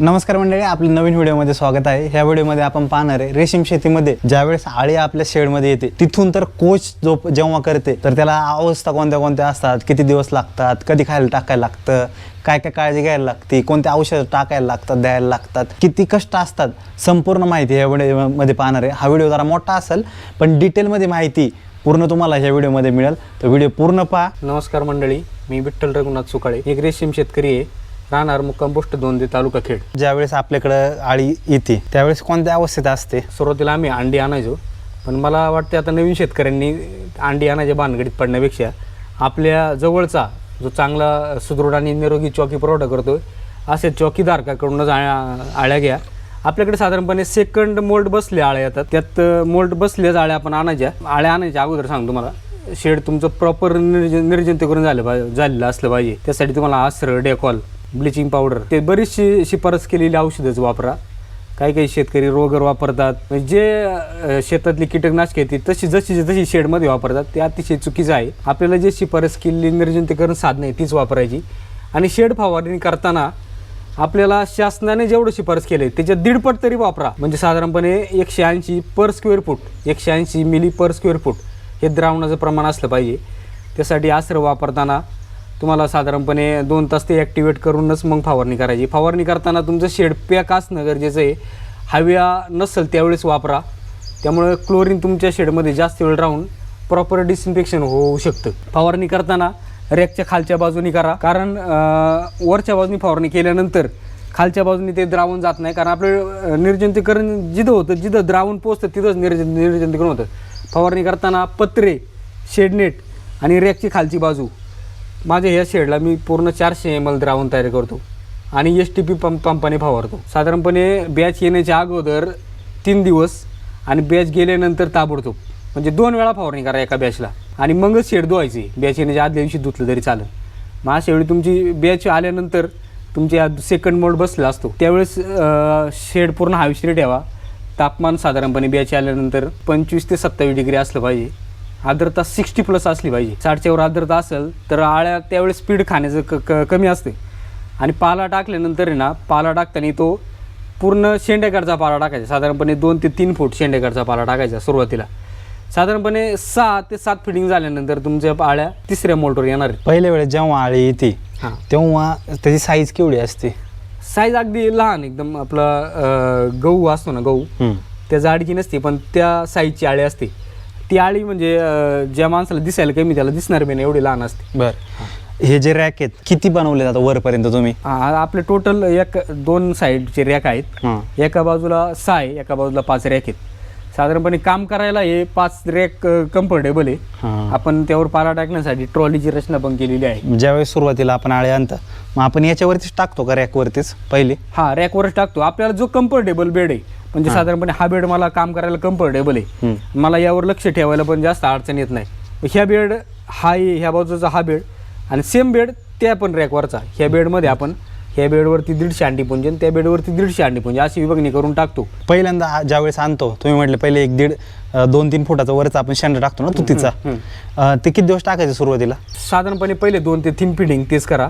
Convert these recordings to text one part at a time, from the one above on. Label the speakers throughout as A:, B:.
A: नमस्कार मंडळी आपल्या नवीन व्हिडिओमध्ये स्वागत आहे. ह्या व्हिडिओमध्ये आपण पाहणार आहे रेशीम शेतीमध्ये ज्यावेळेस आळी आपल्या शेडमध्ये येते तिथून तर कोच जो जेव्हा करते तर त्याला अवस्था कोणत्या कोणत्या असतात किती दिवस लागतात कधी खायला टाकायला लागतं काय काय काळजी घ्यायला लागते कोणते औषधं टाकायला लागतात द्यायला लागतात किती कष्ट असतात संपूर्ण माहिती ह्या व्हिडिओमध्ये पाहणार आहे. हा व्हिडिओ जरा मोठा असेल पण डिटेलमध्ये माहिती पूर्ण तुम्हाला ह्या व्हिडिओमध्ये मिळेल. तर व्हिडिओ पूर्ण पहा.
B: नमस्कार मंडळी मी विठ्ठल रघुनाथ सुकाळे एक रेशीम शेतकरी आहे. राहणार मुक्काम पोस्ट दोंदे तालुका खेड.
A: ज्यावेळेस आपल्याकडं आळी येते त्यावेळेस कोणत्या अवस्थेत असते?
B: सुरुवातीला आम्ही अंडी आणायचो. पण मला वाटते आता नवीन शेतकऱ्यांनी अंडी आणायच्या भानगडीत पडण्यापेक्षा आपल्या जवळचा जो चांगला सुदृढ आणि निरोगी चौकी पुरवठा करतो असे चौकीदारकाकडूनच आळ्या आळ्या घ्या. आपल्याकडे साधारणपणे सेकंड मोल्ड बसले आळ्या येतात. त्यात मोल्ड बसल्याच आळ्या आपण आणायच्या. आळ्या आणायच्या अगोदर सांगतो मला शेड तुमचं प्रॉपर निर्ज निर्जंतुकरण झालं पाहिजे झालेलं असलं पाहिजे. त्यासाठी तुम्हाला आसर डेकॉल ब्लिचिंग पावडर. ते बरीचशी शिफारस केलेली औषधंच वापरा. काही काही शेतकरी रोगर वापरतात. म्हणजे जे शेतातली कीटकनाशके आहेत ती तशी जशी जशी शेडमध्ये वापरतात ते अतिशय चुकीचं आहे. आपल्याला जे शिफारस केलेली निर्जंतुकरण साधनं आहे तीच वापरायची. आणि शेड फवारणी करताना आपल्याला शासनाने जेवढं शिफारस केलं आहे त्याच्यात दीडपट तरी वापरा. म्हणजे साधारणपणे एकशे ऐंशी पर स्क्वेअर फूट एकशे ऐंशी मिली पर स्क्वेअर फूट हे द्रावणाचं प्रमाण असलं पाहिजे. त्यासाठी आसरं वापरताना तुम्हाला साधारणपणे दोन तास ते ॲक्टिवेट करूनच मग फवारणी करायची. फवारणी करताना तुमचं शेड असणं गरजेचं आहे हव्या नसेल त्यावेळेस वापरा. त्यामुळे क्लोरीन तुमच्या शेडमध्ये जास्त वेळ राहून प्रॉपर डिसइन्फेक्शन होऊ शकतं. फवारणी करताना रॅकच्या खालच्या बाजूनी करा. कारण वरच्या बाजूनी फवारणी केल्यानंतर खालच्या बाजूने ते द्रावण जात नाही. कारण आपलं अं, निर्जंतुकरण जिथं होतं जिथं द्रावण पोचतं तिथंच निर्ज निर्जंतुकरण होतं. फवारणी करताना पत्रे शेडनेट आणि रॅकची खालची बाजू माझ्या ह्या शेडला मी पूर्ण चारशे एम एल द्रावण तयार करतो. आणि एस टी पी पंप पंपाने फवारतो. साधारणपणे बॅच येण्याच्या अगोदर तीन दिवस आणि बॅच गेल्यानंतर ताबडतोब. म्हणजे दोन वेळा फवारणी करा एका बॅचला आणि मगच शेड धुवायची. बॅच येण्याच्या आदल्या दिवशी धुतलं तरी चालेल. मग अशा वेळी तुमची बॅच आल्यानंतर तुमच्या सेकंड मोड बसला असतो. त्यावेळेस शेड पूर्ण हवेशीर ठेवा. तापमान साधारणपणे बॅच आल्यानंतर पंचवीस ते सत्तावीस डिग्री असलं पाहिजे. आर्द्रता सिक्स्टी प्लस असली पाहिजे. साठच्या वर आर्द्रता असेल तर आळ्या त्यावेळेस स्पीड खाण्याचं क क कमी असते. आणि पाला टाकल्यानंतर आहे ना पाला टाकताना तो पूर्ण शेंडेकडचा पाला टाकायचा. साधारणपणे दोन ते तीन फूट शेंडेकडचा पाला टाकायचा सुरुवातीला. साधारणपणे सहा ते सात फिटिंग झाल्यानंतर तुमच्या आळ्या तिसऱ्या मोल्टवर येणार आहेत.
A: पहिल्या वेळेस जेव्हा आळी येते
B: हां.
A: तेव्हा त्याची साईज केवढी असते?
B: साईज अगदी लहान एकदम आपला अं, गहू असतो ना गहू. त्या जाडीची नसते पण त्या साईजची आळी असते. ती आळी म्हणजे अं, ज्या माणसाला दिसायला कमी त्याला दिसणार बी नाही एवढी लहान असते.
A: बर. हे जे रॅक आहेत किती बनवले जातात वरपर्यंत तुम्ही?
B: आपले टोटल एक दोन साईडचे रॅक आहेत. एका बाजूला सहा आहे एका बाजूला पाच रॅक आहेत. साधारणपणे काम करायला हे पाच रॅक कम्फर्टेबल आहे.
A: हां.
B: आपण त्यावर पारा टाकण्यासाठी ट्रॉलीची रचना पण केलेली आहे.
A: ज्यावेळेस सुरुवातीला आपण आळे आणतं मग आपण याच्यावरतीच टाकतो का रॅकवरतीच पहिले?
B: हा रॅकवरच टाकतो. आपल्याला जो कम्फर्टेबल बेड आहे म्हणजे साधारणपणे हा बेड मला काम करायला कम्फर्टेबल आहे. मला यावर लक्ष ठेवायला पण जास्त अडचण येत नाही. ह्या बेड हा ह्या बाजूचा हा बेड आणि सेम बेड त्या पण रॅकवरचा. ह्या बेडमध्ये आपण ह्या बेडवरती दीडशे अंडी पुंजे आणि त्या बेडवरती दीडशे अंडी पुंजे अशी विभागणी करून टाकतो.
A: पहिल्यांदा ज्यावेळेस आणतो तुम्ही म्हटलं पहिले एक दीड दोन तीन फुटाचा वरचा आपण शेंडा टाकतो ना तुतीचा ते किती दिवस टाकायचं सुरुवातीला?
B: साधारणपणे पहिले दोन ते तीन फिडिंग तेच करा.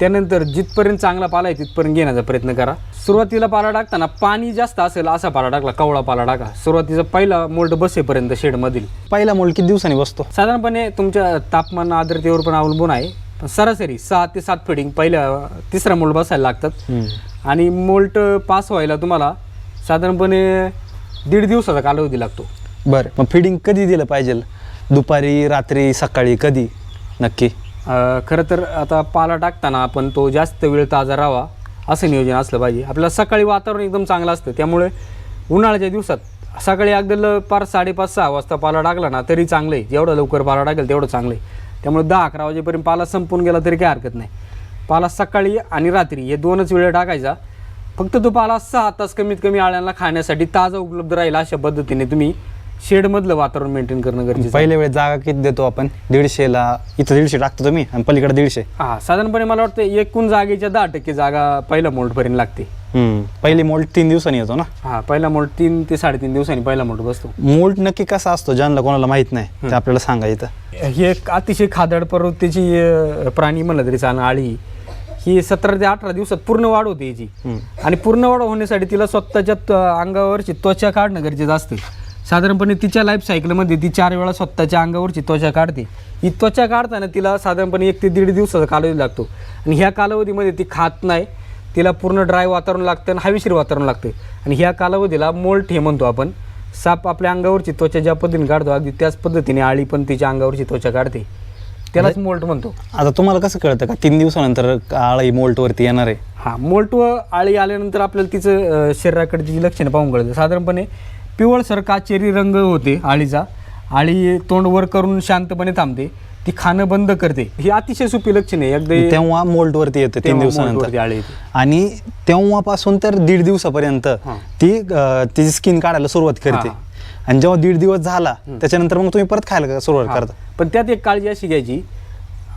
B: त्यानंतर जिथपर्यंत चांगला पाला आहे तिथपर्यंत घेण्याचा प्रयत्न करा. सुरुवातीला पाला टाकताना पाणी जास्त असेल असा पाला टाकला कवळा पाला टाका. सुरुवातीचा पहिला मोल्ड बसेपर्यंत शेडमधील.
A: पहिला मूल किती दिवसांनी बसतो?
B: साधारणपणे तुमच्या तापमान आर्द्रतेवर पण अवलंबून आहे. पण सरासरी सहा ते सात फिडिंग पहिल्या तिसरा मोल्ड बसायला लागतात. आणि मोल्ट पास व्हायला तुम्हाला साधारणपणे दीड दिवसाचा कालावधी लागतो.
A: बरं मग फिडिंग कधी दिलं पाहिजे? दुपारी रात्री सकाळी कधी? नक्की.
B: खरं तर आता पाला टाकताना आपण तो जास्त वेळ ताजा राहावा असं नियोजन असलं पाहिजे. आपल्याला सकाळी वातावरण एकदम चांगलं असतं. त्यामुळे उन्हाळ्याच्या दिवसात सकाळी अगदी ल- पार साडेपाच सहा वाजता पाला टाकला ना तरी चांगलं आहे जेवढं लवकर पाला टाकेल तेवढं चांगलं आहे त्यामुळे दहा अकरा वाजेपर्यंत पाला संपून गेला तरी काही हरकत नाही. पाला सकाळी आणि रात्री हे दोनच वेळ टाकायचा. फक्त तो पाला सहा तास कमीत कमी आळ्यांना खाण्यासाठी ताजा उपलब्ध राहील अशा पद्धतीने तुम्ही शेडमधलं वातावरण मेंटेन करणं गरजेचं आहे.
A: पहिल्या वेळेस जागा किती देतो आपण? दीडशेला इथं दीडशे टाकतो तुम्ही आणि पलीकडे दीडशे.
B: हा साधारणपणे मला वाटतं एकूण जागेच्या दहा टक्के जागा पहिल्या मोल्डपर्यंत लागते.
A: हम्म. पहिली मोल्ट तीन दिवसांनी येतो ना?
B: हा पहिला मोल्ड तीन ते साडेतीन दिवसांनी पहिला मोल्ड बसतो.
A: मोल्ट नक्की कसा असतो ज्यांना कोणाला माहीत नाही ते आपल्याला सांगा इथं.
B: ही एक अतिशय खादड प्रवृत्तीची अं, प्राणी म्हणलं तरी चालणं आळी. ही सतरा ते अठरा दिवसात पूर्ण वाढ होते याची. आणि पूर्ण वाढ होण्यासाठी तिला स्वतःच्या त- अंगावरची त्वचा काढणं गरजेचं असतं. साधारणपणे तिच्या लाईफ सायकलमध्ये ती चार वेळा स्वतःच्या अंगावरची त्वचा काढते. ही त्वचा काढताना तिला साधारणपणे एक ते दीड दिवसाचा कालावधी लागतो. आणि ह्या कालावधीमध्ये ती खात नाही. तिला पूर्ण ड्राय वातावरण लागतं आणि हवेशीर वातावरण लागतं. आणि ह्या कालावधीला मोल्ट हे म्हणतो आपण. साप आपल्या अंगावरची त्वचा ज्या पद्धतीने काढतो अगदी त्याच पद्धतीने आळी पण तिच्या अंगावरची त्वचा काढते. त्यालाच मोल्ट म्हणतो.
A: आता तुम्हाला कसं कळतं का? तीन दिवसानंतर आळी मोल्ट वरती येणार आहे?
B: हा मोल्ट व आळी आल्यानंतर आपल्याला तिचं अं, शरीराकडे तिची लक्षणं पाहून कळतं. साधारणपणे पिवळसर काचेरी रंग होते आळीचा. आळी तोंड वर करून शांतपणे थांबते. ती खाणं बंद करते. ही अतिशय सोपी लक्षण आहे अगदी
A: तेव्हा मोल्ट वरती येते तीन
B: तेव्हा
A: दिवसानंतर.
B: आळी येते.
A: आणि तेव्हापासून तर दीड दिवसापर्यंत. ती अं, तिची स्किन काढायला सुरुवात करते.
B: हा.
A: आणि जेव्हा दीड दिवस झाला त्याच्यानंतर मग तुम्ही परत खायला सुरुवात करता?
B: पण त्यात एक काळजी अशी घ्यायची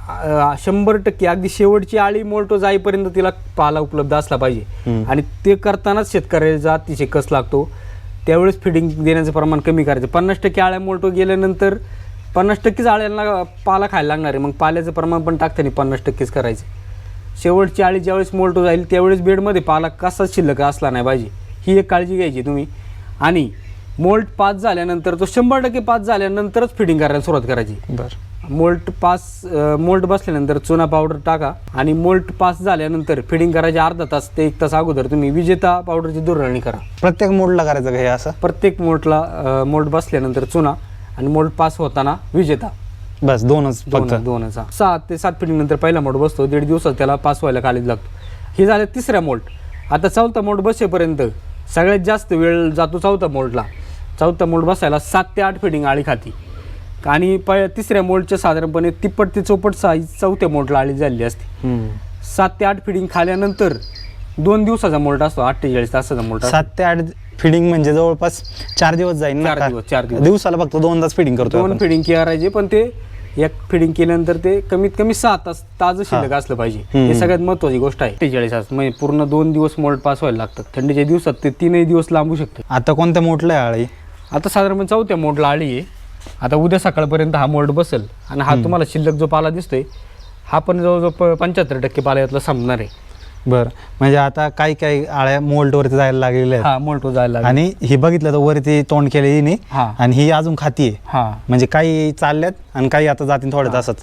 B: अं, शंभर टक्के अगदी शेवटची आळी मोल्टो जाईपर्यंत तिला पाला उपलब्ध असला पाहिजे. आणि ते करतानाच शेतकऱ्याचा अतिशय कस लागतो? त्यावेळेस फिडिंग देण्याचं प्रमाण कमी करायचं. पन्नास टक्के आळ्या मोल्टो गेल्यानंतर पन्नास टक्केच आळ्यांना पाला खायला लागणार आहे. मग पाल्याचं प्रमाण पण टाकताना पन्नास टक्केच करायचं. शेवटची आळी ज्यावेळेस मोल्टो जाईल त्यावेळेस बेडमध्ये पाला कसाच शिल्लक असला नाही पाहिजे ही एक काळजी घ्यायची तुम्ही. आणि मोल्ट पाच झाल्यानंतर तो शंभर टक्के पाच झाल्यानंतरच फिटिंग करायला सुरुवात करायची.
A: बरं.
B: मोल्ट पास मोल्ट बसल्यानंतर चुना पावडर टाका आणि मोल्ट पास झाल्यानंतर फिडिंग करायचे अर्धा तास ते एक तास अगोदर तुम्ही विजेता पावडरची दुरळणी करा.
A: प्रत्येक मोडला करायचं का हे असं?
B: प्रत्येक मोल्टला मोल्ट बसल्यानंतर चुना आणि मोल्ट पास होताना विजेता.
A: बस दोनच फक्त.
B: दोनचा सात ते सात फिटिंग नंतर पहिला मोड बसतो दीड दिवसात त्याला पास व्हायला कालीज लागतो. हे झालं तिसऱ्या मोल्ट. आता चौथा मोल्ट बसेपर्यंत सगळ्यात जास्त वेळ जातो चौथा मोल्टला. चौथा मोल्ट बसायला सात ते आठ फिटिंग आळी खाती आणि प तिसऱ्या मोल्टच्या साधारणपणे तिप्पट ते चौपट साईज चौथ्या मोल्टला आळी झालेली असते. सात ते आठ फिडिंग खाल्यानंतर दोन दिवसाचा मोल्ट असतो अठ्ठेचाळीस तासाचा मोल्ट
A: सात ते आठ फिडिंग म्हणजे जवळपास चार दिवस जाईल
B: चार? दिवस, चार दिवस.
A: दिवसाला फक्त दोनदाच फिडिंग करतो
B: दोन फिडिंग करायचे पण ते एक फिडिंग केल्यानंतर ते कमीत कमी सहा तास ताजं शिल्लक असलं पाहिजे. हे सगळ्यात महत्वाची गोष्ट आहे. अठ्ठेचाळीस तास म्हणजे पूर्ण दोन दिवस मोल्ट पास व्हायला लागतात थंडीच्या दिवसात ते तीनही दिवस लांबू शकतं.
A: आता कोणत्या मोठला आहे आळी?
B: आता साधारण चौथ्या मोडला आळी आहे. आता उद्या सकाळपर्यंत हा मोल्ड बसेल आणि हा तुम्हाला शिल्लक जो पाला दिसतोय हा पण जवळजवळ पंच्याहत्तर टक्के पाला यातला संपणार आहे.
A: बरं. म्हणजे आता काही काही आळ्या मोल्ट वरती जायला लागलेल्या आहेत.
B: हा मोल्ट जायला लागला.
A: आणि ही बघितलं तर वरती तोंड केलं हिने
B: हा.
A: आणि ही अजून खातीये
B: हा.
A: म्हणजे काही चालल्यात आणि काही आता जातील थोड्या तासात.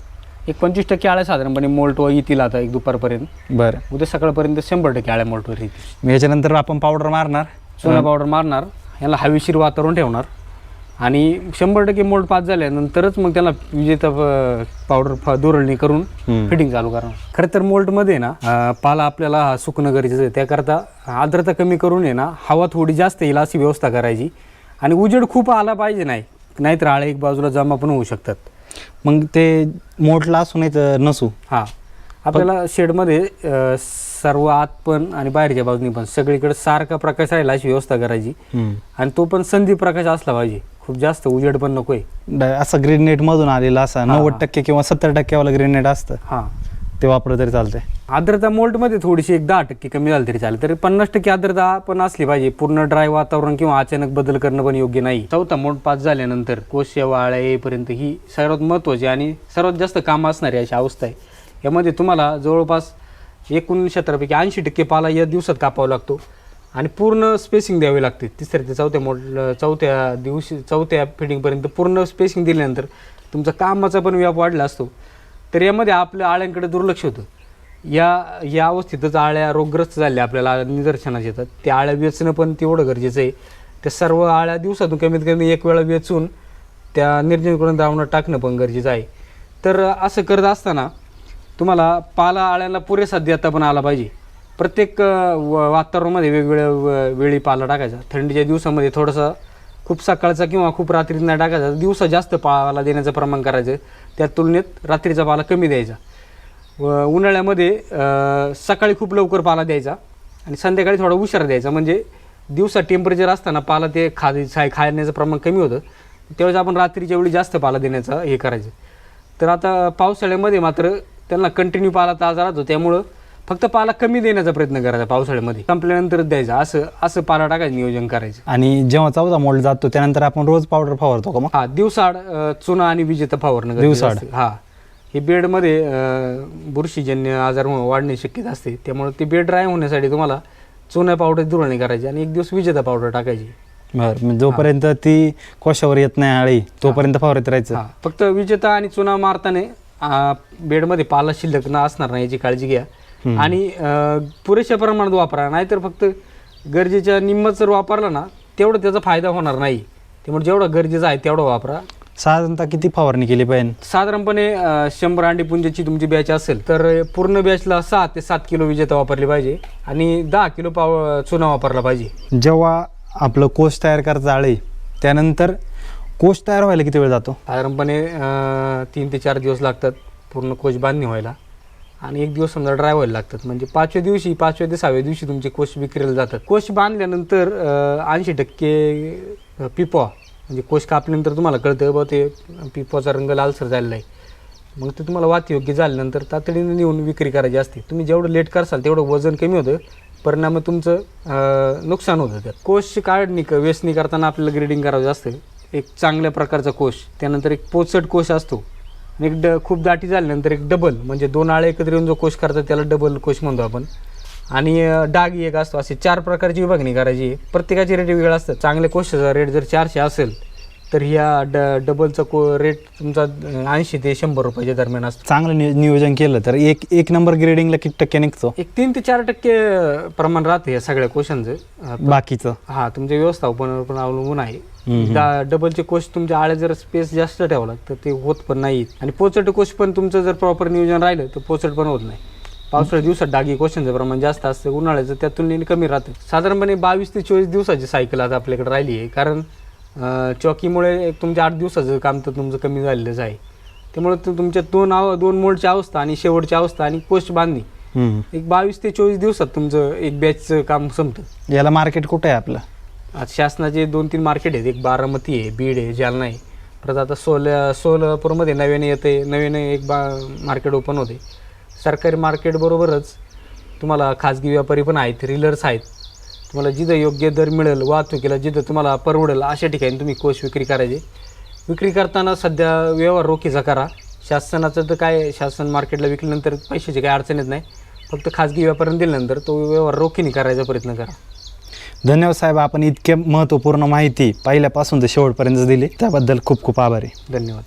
B: एक पंचवीस टक्के आळ्या साधारणपणे मोल्ट येतील आता एक दुपारपर्यंत.
A: बरं.
B: उद्या सकाळपर्यंत शंभर टक्के आळ्या मोल्टवर येतील.
A: मग याच्यानंतर आपण पावडर मारणार.
B: सोना पावडर मारणार. याला हवेशीर वातावरण ठेवणार. आणि शंभर टक्के मोल्ड पास झाल्यानंतरच मग त्याला विजेता पावडर दुरळणी करून. फिटिंग चालू करणार. खरं तर मोल्डमध्ये ना पाला आपल्याला सुकणं गरजेचं आहे. त्याकरता आर्द्रता कमी करून आहे ना हवा थोडी जास्त येईल अशी व्यवस्था करायची. आणि उजेड खूप आला पाहिजे नाही नाहीतर आळ्या एक बाजूला जमा पण होऊ शकतात.
A: मग ते मोठला असू नाही तर नसू.
B: हां. आपल्याला शेडमध्ये सर्व आत पण आणि बाहेरच्या बाजूनी पण सगळीकडे सारखा प्रकाश राहील अशी व्यवस्था करायची. आणि तो पण संधी प्रकाश असला पाहिजे. खूप जास्त उजेड पण नकोय.
A: असं ग्रीन नेट मधून आलेला असा नव्वद टक्के किंवा सत्तर टक्केवाला ग्रीन नेट असतं.
B: हां.
A: ते वापरलं तरी चालतंय.
B: आर्द्रता मोल्टमध्ये थोडीशी एक दहा टक्के कमी झाली तरी चालेल. तरी पन्नास टक्के आर्द्रता पण असली पाहिजे. पूर्ण ड्राय वातावरण किंवा अचानक बदल करणं पण योग्य नाही. चौथा मोल्ट पास झाल्यानंतर कोश वाळ्या येईपर्यंत ही सर्वात महत्त्वाची आणि सर्वात जास्त काम असणारी अशी अवस्था आहे. यामध्ये तुम्हाला जवळपास एकूण क्षेत्रापैकी ऐंशी टक्के पाला या दिवसात कापावा लागतो. आणि पूर्ण स्पेसिंग द्यावी लागते. तिसऱ्या ते चौथ्या मोड चौथ्या दिवशी चौथ्या फिटिंगपर्यंत पूर्ण स्पेसिंग दिल्यानंतर तुमचा कामाचा पण व्याप वाढला असतो. तर यामध्ये आपल्या आळ्यांकडे दुर्लक्ष होतं. या या अवस्थेतच आळ्या रोगग्रस्त झाल्या आपल्याला निदर्शनास येतात. त्या आळ्या वेचणं पण तेवढं गरजेचं आहे. त्या सर्व आळ्या दिवसातून कमीत कमी एक वेळा वेचून त्या निर्जनीकरण द्रावणात टाकणं पण गरजेचं आहे. तर असं करत असताना तुम्हाला पाला आळ्यांना पुरेसा देता पण आला पाहिजे. प्रत्येक व- वातावरणामध्ये वेगवेगळ्या व- वेळी पाला टाकायचा. थंडीच्या दिवसामध्ये थोडंसं खूप सकाळचा किंवा खूप रात्रीत नाही टाकायचा. दिवसा जास्त पाला देण्याचं प्रमाण करायचं. त्या तुलनेत रात्रीचा पाला कमी द्यायचा. व उन्हाळ्यामध्ये सकाळी खूप लवकर पाला द्यायचा आणि संध्याकाळी थोडा उशीर द्यायचा. म्हणजे दिवसा टेम्परेचर असताना पाला ते खा खाण्याचं प्रमाण कमी होतं. त्यावेळेस आपण रात्रीच्या वेळी जास्त पाला देण्याचा हे करायचं. तर आता पावसाळ्यामध्ये मात्र त्यांना कंटिन्यू पाला ताजा राहतो. त्यामुळं फक्त पाला कमी देण्याचा प्रयत्न करायचा पावसाळ्यामध्ये. संपल्यानंतरच द्यायचा. असं असं पाला टाकायचं नियोजन करायचं.
A: आणि जेव्हा चौदा मोल्ड जातो त्यानंतर आपण रोज पावडर फवारतो का मग?
B: हा दिवसाड अ, चुना आणि विजेता फवारणं गरजेचं
A: दिवसाआड.
B: असतं. हा. हे बेडमध्ये अं, बुरशीजन्य आजार हो- वाढण्याची शक्यता असते. त्यामुळे ते बेड ड्राय होण्यासाठी तुम्हाला चुना पावडर दुरणी करायची आणि एक दिवस विजेता पावडर टाकायची.
A: बरं म्हणजे जोपर्यंत ती कोशावर येत नाही आळी तोपर्यंत फवारत राहायचं.
B: हा. फक्त विजेता आणि चुना मारताना बेडमध्ये पाला शिल्लक न असणार नाही याची काळजी घ्या. आणि अं, पुरेशा प्रमाणात वापरा. नाहीतर फक्त गरजेच्या निम्मच जर वापरला ना तेवढं त्याचा फायदा होणार नाही. त्यामुळे जेवढं गरजेचं आहे तेवढं वापरा.
A: साधारणतः किती फवारणी केली पाहिजे?
B: साधारणपणे अं, शंभर अंडी पुंजाची तुमची बॅच असेल तर पूर्ण बॅचला सहा ते सात किलो विजेता वापरली पाहिजे आणि दहा किलो पाव चुना वापरला पाहिजे.
A: जेव्हा आपलं कोश तयार करायचं आळी त्यानंतर कोश तयार व्हायला किती वेळ जातो?
B: साधारणपणे अं, तीन ते चार दिवस लागतात पूर्ण कोच बांधणी व्हायला. आणि एक दिवस समजा ड्राय व्हायला लागतात. म्हणजे पाचव्या दिवशी पाचव्या ते सहाव्या दिवशी तुमचे कोश विक्रीला जातात. कोश बांधल्यानंतर ऐंशी टक्के पिपॉ म्हणजे कोश कापल्यानंतर तुम्हाला कळतं बा ते पिपॉचा रंग लालसर झालेला आहे. मग ते तुम्हाला वाती योग्य झाल्यानंतर तातडीने नेऊन विक्री करायची असते. तुम्ही जेवढं लेट करसाल तेवढं वजन कमी होतं. परिणाम तुमचं नुकसान होतं त्यात. कोश काढणी क- वेचणी करताना आपल्याला ग्रेडिंग करावं असतं एक चांगल्या प्रकारचा कोश. त्यानंतर एक पोचट कोश असतो. एक ड खूप दाटी झाल्यानंतर एक डबल म्हणजे दोन आळे एकत्र येऊन जो कोश करतात त्याला डबल कोश म्हणतो आपण. आणि डाग एक असतो असे चार प्रकारची विभागणी करायची. प्रत्येकाचे रेट वेगळा असतात चांगल्या कोशाचा रेट जर चारशे असेल तर ह्या ड डबलचा को रेट तुमचा ऐंशी ते शंभर रुपयाच्या दरम्यान असतो.
A: चांगलं नि- नियोजन केलं तर एक एक नंबर ग्रेडिंगला किती टक्के निघतो?
B: एक तीन ते चार टक्के प्रमाण राहते या सगळ्या कोशांचं. अं,
A: बाकीचं.
B: हा तुमच्या व्यवस्थापनावर पण अवलंबून आहे. डबलचे कोश तुमच्या आळे जर स्पेस जास्त ठेवला तर ते होत पण नाही. आणि पोचट कोश पण तुमचं जर प्रॉपर नियोजन राहिलं तर पोचट पण होत नाही. पावसाळ्या दिवसात डागी कोशांचं प्रमाण जास्त असतं उन्हाळ्याचं त्या तुलनेने कमी राहतं. साधारणपणे बावीस ते चोवीस दिवसाची सायकल आता आपल्याकडे राहिली आहे कारण चौकीमुळे एक तुमच्या आठ दिवसाचं काम तर तुमचं कमी झालेलंच आहे. त्यामुळे तुमच्या दोन आव दोन मोडची अवस्था आणि शेवटची अवस्था आणि कोश बांधणी. एक बावीस ते चोवीस दिवसात तुमचं एक बॅचचं काम संपतं.
A: याला मार्केट कुठं आहे आपलं?
B: आज शासनाचे दोन तीन मार्केट आहेत. एक बारामती आहे बीड आहे जालना आहे. परत आता सोल सोलापूरमध्ये नव्याने येते नव्याने एक बा मार्केट ओपन होते सरकारी मार्केटबरोबरच तुम्हाला खाजगी व्यापारी पण आहेत रिलर्स आहेत. तुम्हाला जिथं योग्य दर मिळेल वाहतुकीला जिथं तुम्हाला परवडेल अशा ठिकाणी तुम्ही कोश विक्री करायचे. विक्री करताना सध्या व्यवहार रोखीचा करा. शासनाचं तर काय शासन मार्केटला विकल्यानंतर पैशाची काही अडचण येत नाही. फक्त खाजगी व्यापाऱ्यांनी दिल्यानंतर तो व्यवहार रोखीने करायचा प्रयत्न करा.
A: धन्यवाद साहेब आपण इतके महत्त्वपूर्ण माहिती पहिल्यापासून ते शेवटपर्यंत दिली. त्याबद्दल खूप खूप आभारी.
B: धन्यवाद.